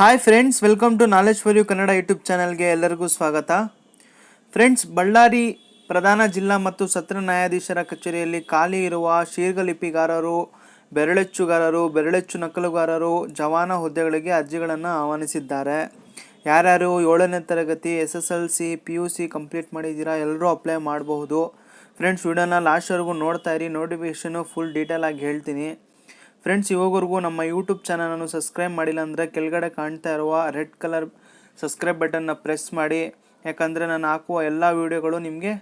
Hi friends welcome to knowledge for you Kannada YouTube ಚಾನಲ್ಗೆ ಎಲ್ಲರಿಗೂ ಸ್ವಾಗತ. ಫ್ರೆಂಡ್ಸ್ ಬಳ್ಳಾರಿ ಪ್ರಧಾನ ಜಿಲ್ಲಾ ಮತ್ತು ಸತ್ರ ನ್ಯಾಯಾಧೀಶರ ಕಚೇರಿಯಲ್ಲಿ ಖಾಲಿ ಇರುವ ಶೀರ್ಘಲಿಪಿಗಾರರು, ಬೆರಳೆಚ್ಚುಗಾರರು, ಬೆರಳೆಚ್ಚು ನಕಲುಗಾರರು, ಜವಾನ ಹುದ್ದೆಗಳಿಗೆ ಅರ್ಜಿಗಳನ್ನು ಆಹ್ವಾನಿಸಿದ್ದಾರೆ. ಯಾರ್ಯಾರು ಏಳನೇ ತರಗತಿ S S L C P U C complete ಮಾಡಿದ್ದೀರಾ ಎಲ್ಲರೂ ಅಪ್ಲೈ ಮಾಡಬಹುದು. ಫ್ರೆಂಡ್ಸ್ ವಿಡಿಯೋನ ಲಾಸ್ಟ್ವರೆಗೂ ನೋಡ್ತಾ ಇರಿ ಫುಲ್ ಡೀಟೇಲ್ ಆಗಿ ಹೇಳ್ತೀನಿ. ಫ್ರೆಂಡ್ಸ್ ಇವಾಗವರೆಗೂ ನಮ್ಮ ಯೂಟ್ಯೂಬ್ ಚಾನಲನ್ನು ಸಬ್ಸ್ಕ್ರೈಬ್ ಮಾಡಿಲ್ಲ ಅಂದರೆ ಕೆಳಗಡೆ ಕಾಣ್ತಾ ಇರುವ ರೆಡ್ ಕಲರ್ ಸಬ್ಸ್ಕ್ರೈಬ್ ಬಟನ್ನ ಪ್ರೆಸ್ ಮಾಡಿ. ಯಾಕಂದರೆ ನಾನು ಹಾಕುವ ಎಲ್ಲ ವೀಡಿಯೋಗಳು ನಿಮಗೆ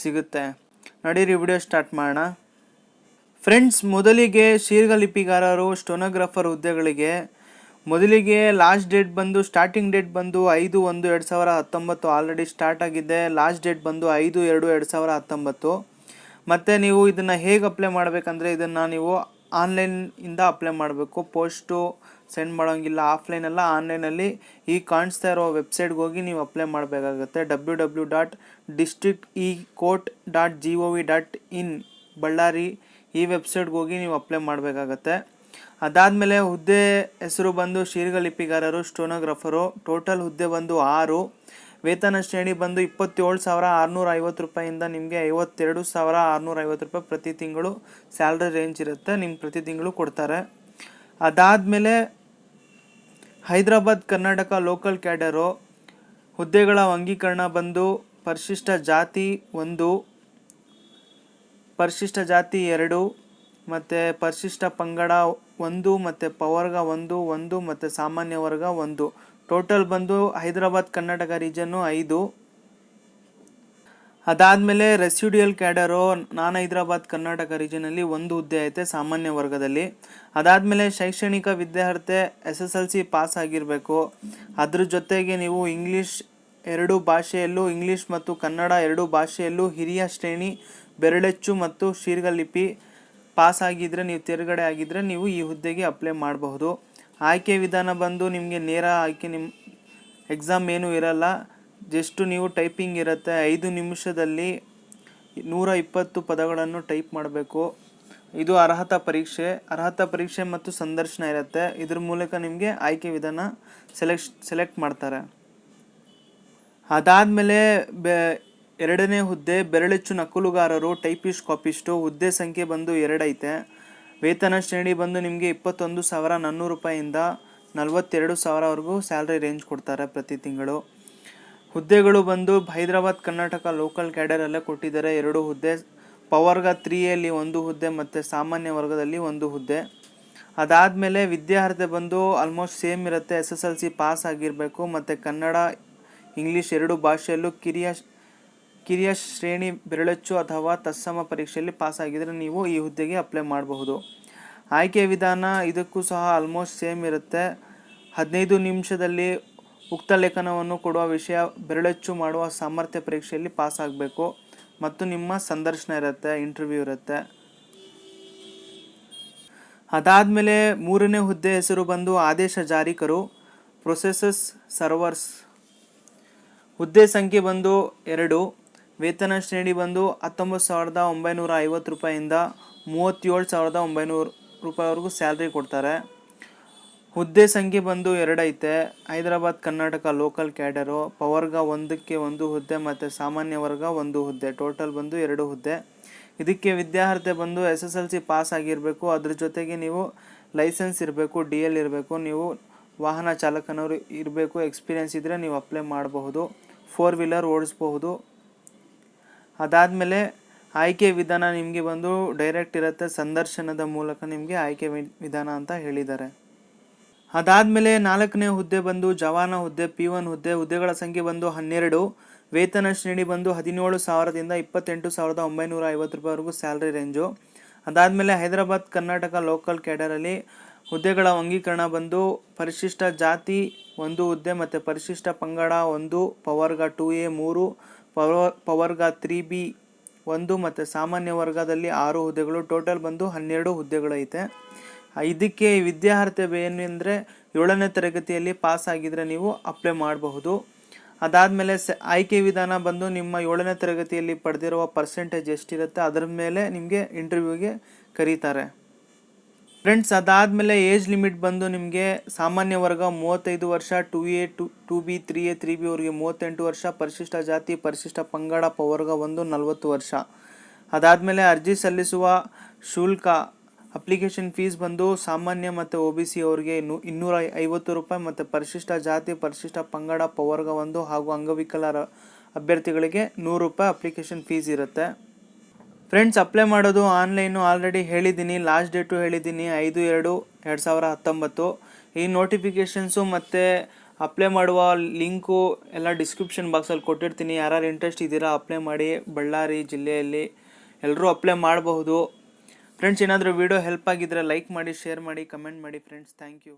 ಸಿಗುತ್ತೆ. ನಡೀರಿ ವಿಡಿಯೋ ಸ್ಟಾರ್ಟ್ ಮಾಡೋಣ. ಫ್ರೆಂಡ್ಸ್ ಮೊದಲಿಗೆ ಶೀರ್ಘಲಿಪಿಗಾರರು ಸ್ಟೊನೋಗ್ರಾಫರ್ ಹುದ್ದೆಗಳಿಗೆ ಮೊದಲಿಗೆ ಲಾಸ್ಟ್ ಡೇಟ್ ಬಂದು ಸ್ಟಾರ್ಟಿಂಗ್ ಡೇಟ್ ಬಂದು ಐದು ಒಂದು ಎರಡು ಸಾವಿರ ಹತ್ತೊಂಬತ್ತು ಆಲ್ರೆಡಿ ಸ್ಟಾರ್ಟ್ ಆಗಿದೆ. ಲಾಸ್ಟ್ ಡೇಟ್ ಬಂದು ಐದು ಎರಡು ಎರಡು ಸಾವಿರ ಹತ್ತೊಂಬತ್ತು. ಮತ್ತು ನೀವು ಇದನ್ನು ಹೇಗೆ ಅಪ್ಲೈ ಮಾಡಬೇಕಂದ್ರೆ ಇದನ್ನು ನೀವು ಆನ್ಲೈನಿಂದ ಅಪ್ಲೈ ಮಾಡಬೇಕು. ಪೋಸ್ಟು ಸೆಂಡ್ ಮಾಡೋಂಗಿಲ್ಲ. ಆಫ್ಲೈನಲ್ಲ, ಆನ್ಲೈನಲ್ಲಿ ಈ ಕಾಣಿಸ್ತಾ ಇರೋ ವೆಬ್ಸೈಟ್ಗೆ ಹೋಗಿ ನೀವು ಅಪ್ಲೈ ಮಾಡಬೇಕಾಗುತ್ತೆ. W W dot district e court dot G O V dot in Ballari ಈ ವೆಬ್ಸೈಟ್ಗೆ ಹೋಗಿ ನೀವು ಅಪ್ಲೈ ಮಾಡಬೇಕಾಗತ್ತೆ. ಅದಾದಮೇಲೆ ಹುದ್ದೆ ಹೆಸರು ಬಂದು ಶೀರ್ಘಲಿಪಿಗಾರರು, ಸ್ಟೋನೋಗ್ರಫರು, ಟೋಟಲ್ ಹುದ್ದೆ ಬಂದು ಆರು. ವೇತನ ಶ್ರೇಣಿ ಬಂದು ಇಪ್ಪತ್ತೇಳು ಸಾವಿರ ಆರುನೂರ ಐವತ್ತು ರೂಪಾಯಿಂದ ನಿಮಗೆ ಐವತ್ತೆರಡು ಸಾವಿರ ಆರುನೂರ ಐವತ್ತು ರೂಪಾಯಿ ಪ್ರತಿ ತಿಂಗಳು ಸ್ಯಾಲ್ರಿ ರೇಂಜ್ ಇರುತ್ತೆ ನಿಮ್ಗೆ ಪ್ರತಿ ತಿಂಗಳು ಕೊಡ್ತಾರೆ. ಅದಾದಮೇಲೆ ಹೈದರಾಬಾದ್, ಕರ್ನಾಟಕ ಲೋಕಲ್ ಕ್ಯಾಡರು, ಹುದ್ದೆಗಳ ಅಂಗೀಕರಣ ಬಂದು ಪರಿಶಿಷ್ಟ ಜಾತಿ ಒಂದು, ಪರಿಶಿಷ್ಟ ಜಾತಿ ಎರಡು, ಮತ್ತು ಪರಿಶಿಷ್ಟ ಪಂಗಡ ಒಂದು, ಮತ್ತು ಪವರ್ಗ ಒಂದು ಒಂದು, ಮತ್ತು ಸಾಮಾನ್ಯ ವರ್ಗ ಒಂದು. ಟೋಟಲ್ ಬಂದು ಹೈದರಾಬಾದ್, ಕರ್ನಾಟಕ ರೀಜನ್ನು ಐದು. ಅದಾದಮೇಲೆ residual cadre non Hyderabad, Karnataka ರೀಜನಲ್ಲಿ ಒಂದು ಹುದ್ದೆ ಐತೆ ಸಾಮಾನ್ಯ ವರ್ಗದಲ್ಲಿ. ಅದಾದಮೇಲೆ ಶೈಕ್ಷಣಿಕ ವಿದ್ಯಾರ್ಥಿ S S L C pass ಆಗಿರಬೇಕು. ಅದ್ರ ಜೊತೆಗೆ ನೀವು ಇಂಗ್ಲೀಷ್ ಎರಡು ಭಾಷೆಯಲ್ಲೂ ಇಂಗ್ಲೀಷ್ ಮತ್ತು ಕನ್ನಡ ಎರಡು ಭಾಷೆಯಲ್ಲೂ ಹಿರಿಯ ಶ್ರೇಣಿ, ಬೆರಳೆಚ್ಚು ಮತ್ತು ಶೀರ್ಘಲಿಪಿ ಪಾಸ್ ಆಗಿದ್ದರೆ ನೀವು ತೇರ್ಗಡೆ ಆಗಿದ್ದರೆ ನೀವು ಈ ಹುದ್ದೆಗೆ ಅಪ್ಲೈ ಮಾಡಬಹುದು. ಆಯ್ಕೆ ವಿಧಾನ ಬಂದು ನಿಮಗೆ ನೇರ ಆಯ್ಕೆ ನಿಮ್ಮ ಎಕ್ಸಾಮ್ ಏನೂ ಇರಲ್ಲ. ಜಸ್ಟು ನೀವು ಟೈಪಿಂಗ್ ಇರುತ್ತೆ. ಐದು ನಿಮಿಷದಲ್ಲಿ ನೂರ ಇಪ್ಪತ್ತು ಪದಗಳನ್ನು ಟೈಪ್ ಮಾಡಬೇಕು. ಇದು ಅರ್ಹತಾ ಪರೀಕ್ಷೆ. ಅರ್ಹತಾ ಪರೀಕ್ಷೆ ಮತ್ತು ಸಂದರ್ಶನ ಇರುತ್ತೆ. ಇದ್ರ ಮೂಲಕ ನಿಮಗೆ ಆಯ್ಕೆ ವಿಧಾನ ಸೆಲೆಕ್ಟ್ ಸೆಲೆಕ್ಟ್ ಮಾಡ್ತಾರೆ. ಅದಾದಮೇಲೆ ಬೆ, ಎರಡನೇ ಹುದ್ದೆ, ಬೆರಳೆಚ್ಚು ನಕಲುಗಾರರು ಟೈಪಿಸ್ಟ್ ಕಾಪಿಸ್ಟು ಹುದ್ದೆ ಸಂಖ್ಯೆ ಬಂದು ಎರಡೈತೆ ವೇತನ ಶ್ರೇಣಿ ಬಂದು ನಿಮಗೆ ಇಪ್ಪತ್ತೊಂದು ಸಾವಿರ ನಾನ್ನೂರು ರೂಪಾಯಿಂದ ನಲವತ್ತೆರಡು ಸಾವಿರವರೆಗೂ ಸ್ಯಾಲ್ರಿ ರೇಂಜ್ ಕೊಡ್ತಾರೆ ಪ್ರತಿ ತಿಂಗಳು. ಹುದ್ದೆಗಳು ಬಂದು ಹೈದರಾಬಾದ್, ಕರ್ನಾಟಕ ಲೋಕಲ್ ಕ್ಯಾಡರಲ್ಲೇ ಕೊಟ್ಟಿದ್ದಾರೆ. ಎರಡು ಹುದ್ದೆ, ಪವರ್ಗ ತ್ರೀಯಲ್ಲಿ ಒಂದು ಹುದ್ದೆ ಮತ್ತು ಸಾಮಾನ್ಯ ವರ್ಗದಲ್ಲಿ ಒಂದು ಹುದ್ದೆ. ಅದಾದಮೇಲೆ ವಿದ್ಯಾರ್ಹತೆ ಬಂದು ಆಲ್ಮೋಸ್ಟ್ ಸೇಮ್ ಇರುತ್ತೆ. S S L C pass ಆಗಿರಬೇಕು. ಮತ್ತು ಕನ್ನಡ, ಇಂಗ್ಲೀಷ್ ಎರಡು ಭಾಷೆಯಲ್ಲೂ ಕಿರಿಯ ಕಿರಿಯ ಶ್ರೇಣಿ ಬೆರಳಚ್ಚು ಅಥವಾ ತತ್ಸಮ ಪರೀಕ್ಷೆಯಲ್ಲಿ ಪಾಸ್ ಆಗಿದ್ರೆ ನೀವು ಈ ಹುದ್ದೆಗೆ ಅಪ್ಲೈ ಮಾಡಬಹುದು. ಆಯ್ಕೆ ವಿಧಾನ, ಇದಕ್ಕೂ ಸಹ ಆಲ್ಮೋಸ್ಟ್ ಸೇಮ್ ಇರುತ್ತೆ. ಹದಿನೈದು ನಿಮಿಷದಲ್ಲಿ ಉಕ್ತ ಲೇಖನವನ್ನು ಕೊಡುವ ವಿಷಯ, ಬೆರಳಚ್ಚು ಮಾಡುವ ಸಾಮರ್ಥ್ಯ ಪರೀಕ್ಷೆಯಲ್ಲಿ ಪಾಸ್ ಆಗಬೇಕು ಮತ್ತು ನಿಮ್ಮ ಸಂದರ್ಶನ ಇರುತ್ತೆ ಇಂಟರ್ವ್ಯೂ ಇರುತ್ತೆ. ಅದಾದಮೇಲೆ ಮೂರನೇ ಹುದ್ದೆ ಹೆಸರು ಬಂದು ಆದೇಶ ಜಾರಿಕರು ಪ್ರೊಸೆಸಸ್ ಸರ್ವರ್ಸ್ ಹುದ್ದೆ ಸಂಖ್ಯೆ ಬಂದು ಎರಡು. ವೇತನ ಶ್ರೇಣಿ ಬಂದು ಹತ್ತೊಂಬತ್ತು ಸಾವಿರದ ಒಂಬೈನೂರ ಐವತ್ತು ರೂಪಾಯಿಂದ ಮೂವತ್ತೇಳು ಸಾವಿರದ ಒಂಬೈನೂರು ರೂಪಾಯಿವರೆಗೂ ಸ್ಯಾಲ್ರಿ ಕೊಡ್ತಾರೆ. ಹುದ್ದೆ ಸಂಖ್ಯೆ ಬಂದು ಎರಡೈತೆ ಹೈದರಾಬಾದ್, ಕರ್ನಾಟಕ ಲೋಕಲ್ ಕ್ಯಾಡರು, ಪವರ್ಗ ಒಂದಕ್ಕೆ ಒಂದು ಹುದ್ದೆ ಮತ್ತು ಸಾಮಾನ್ಯ ವರ್ಗ ಒಂದು ಹುದ್ದೆ. ಟೋಟಲ್ ಬಂದು ಎರಡು ಹುದ್ದೆ. ಇದಕ್ಕೆ ವಿದ್ಯಾರ್ಹತೆ ಬಂದು S S L C pass ಆಗಿರಬೇಕು. ಅದ್ರ ಜೊತೆಗೆ ನೀವು ಲೈಸೆನ್ಸ್ ಇರಬೇಕು ಡಿ ಎಲ್ ಇರಬೇಕು. ನೀವು ವಾಹನ ಚಾಲಕನವರು ಇರಬೇಕು. ಎಕ್ಸ್ಪೀರಿಯೆನ್ಸ್ ಇದ್ದರೆ ನೀವು ಅಪ್ಲೈ ಮಾಡಬಹುದು. ಫೋರ್ ವೀಲರ್ ಓಡಿಸ್ಬಹುದು. ಅದಾದಮೇಲೆ ಆಯ್ಕೆ ವಿಧಾನ ನಿಮಗೆ ಬಂದು ಡೈರೆಕ್ಟ್ ಇರುತ್ತೆ, ಸಂದರ್ಶನದ ಮೂಲಕ ನಿಮಗೆ ಆಯ್ಕೆ ವಿಧಾನ ಅಂತ ಹೇಳಿದ್ದಾರೆ. ಅದಾದಮೇಲೆ ನಾಲ್ಕನೇ ಹುದ್ದೆ ಬಂದು ಜವಾನ ಹುದ್ದೆ, ಪಿ ಒನ್ ಹುದ್ದೆ, ಹುದ್ದೆಗಳ ಸಂಖ್ಯೆ ಬಂದು ಹನ್ನೆರಡು, ವೇತನ ಶ್ರೇಣಿ ಬಂದು ಹದಿನೇಳು ಸಾವಿರದಿಂದ ಇಪ್ಪತ್ತೆಂಟು ಸಾವಿರದ ಒಂಬೈನೂರ ಐವತ್ತು ರೂಪಾಯಿವರೆಗೂ ಸ್ಯಾಲ್ರಿ ರೇಂಜು. ಅದಾದಮೇಲೆ ಹೈದರಾಬಾದ್, ಕರ್ನಾಟಕ ಲೋಕಲ್ ಕ್ಯಾಡರಲ್ಲಿ ಹುದ್ದೆಗಳ ಅಂಗೀಕರಣ ಬಂದು ಪರಿಶಿಷ್ಟ ಜಾತಿ ಒಂದು ಹುದ್ದೆ ಮತ್ತು ಪರಿಶಿಷ್ಟ ಪಂಗಡ ಒಂದು, ಪವರ್ಗ ಟು ಎ ಮೂರು ಪವರ್ ಪವರ್ಗ ತ್ರೀ ಬಿ ಒಂದು ಮತ್ತು ಸಾಮಾನ್ಯ ವರ್ಗದಲ್ಲಿ ಆರು ಹುದ್ದೆಗಳು, ಟೋಟಲ್ ಬಂದು ಹನ್ನೆರಡು ಹುದ್ದೆಗಳೈತೆ ಇದಕ್ಕೆ ವಿದ್ಯಾರ್ಹತೆ ಏನು ಅಂದರೆ ಏಳನೇ ತರಗತಿಯಲ್ಲಿ ಪಾಸ್ ಆಗಿದ್ರೆ ನೀವು ಅಪ್ಲೈ ಮಾಡಬಹುದು. ಅದಾದಮೇಲೆ ಸ, ಆಯ್ಕೆ ವಿಧಾನ ಬಂದು ನಿಮ್ಮ ಏಳನೇ ತರಗತಿಯಲ್ಲಿ ಪಡೆದಿರುವ ಪರ್ಸೆಂಟೇಜ್ ಎಷ್ಟಿರುತ್ತೆ, ಅದರ ಮೇಲೆ ನಿಮಗೆ ಇಂಟರ್ವ್ಯೂಗೆ ಕರೀತಾರೆ. ಫ್ರೆಂಡ್ಸ್ ಅದಾದಮೇಲೆ ಏಜ್ ಲಿಮಿಟ್ ಬಂದು ನಿಮಗೆ ಸಾಮಾನ್ಯ ವರ್ಗ ಮೂವತ್ತೈದು ವರ್ಷ two A two two B three A three B ಅವರಿಗೆ ಮೂವತ್ತೆಂಟು ವರ್ಷ, ಪರಿಶಿಷ್ಟ ಜಾತಿ, ಪರಿಶಿಷ್ಟ ಪಂಗಡ, ಪವರ್ಗ ಒಂದು, ನಲವತ್ತು ವರ್ಷ. ಅದಾದಮೇಲೆ ಅರ್ಜಿ ಸಲ್ಲಿಸುವ ಶುಲ್ಕ ಅಪ್ಲಿಕೇಶನ್ ಫೀಸ್ ಬಂದು ಸಾಮಾನ್ಯ ಮತ್ತು ಒ ಬಿ ಸಿ ಅವರಿಗೆ ಇನ್ನೂರ ಐವತ್ತು ರೂಪಾಯಿ ಮತ್ತು ಪರಿಶಿಷ್ಟ ಜಾತಿ, ಪರಿಶಿಷ್ಟ ಪಂಗಡ, ಪವರ್ಗ ಒಂದು ಹಾಗೂ ಅಂಗವಿಕಲರ ಅಭ್ಯರ್ಥಿಗಳಿಗೆ ನೂರು ರೂಪಾಯಿ ಅಪ್ಲಿಕೇಶನ್ ಫೀಸ್ ಇರುತ್ತೆ. ಫ್ರೆಂಡ್ಸ್ ಅಪ್ಲೈ ಮಾಡೋದು ಆನ್ಲೈನು ಆಲ್ರೆಡಿ ಹೇಳಿದ್ದೀನಿ ಲಾಸ್ಟ್ ಡೇಟು ಹೇಳಿದ್ದೀನಿ ಐದು, ಎರಡು ಎರಡು ಸಾವಿರ ಹತ್ತೊಂಬತ್ತು. ಈ ನೋಟಿಫಿಕೇಷನ್ಸು ಮತ್ತು ಅಪ್ಲೈ ಮಾಡುವ ಲಿಂಕು ಎಲ್ಲ ಡಿಸ್ಕ್ರಿಪ್ಷನ್ ಬಾಕ್ಸಲ್ಲಿ ಕೊಟ್ಟಿರ್ತೀನಿ. ಯಾರ್ಯಾರು ಇಂಟ್ರೆಸ್ಟ್ ಇದ್ದೀರಾ ಅಪ್ಲೈ ಮಾಡಿ. ಬಳ್ಳಾರಿ ಜಿಲ್ಲೆಯಲ್ಲಿ ಎಲ್ಲರೂ ಅಪ್ಲೈ ಮಾಡಬಹುದು. ಫ್ರೆಂಡ್ಸ್ ಏನಾದರೂ ವೀಡಿಯೋ ಹೆಲ್ಪ್ ಆಗಿದ್ದರೆ ಲೈಕ್ ಮಾಡಿ ಶೇರ್ ಮಾಡಿ ಕಮೆಂಟ್ ಮಾಡಿ. Friends thank you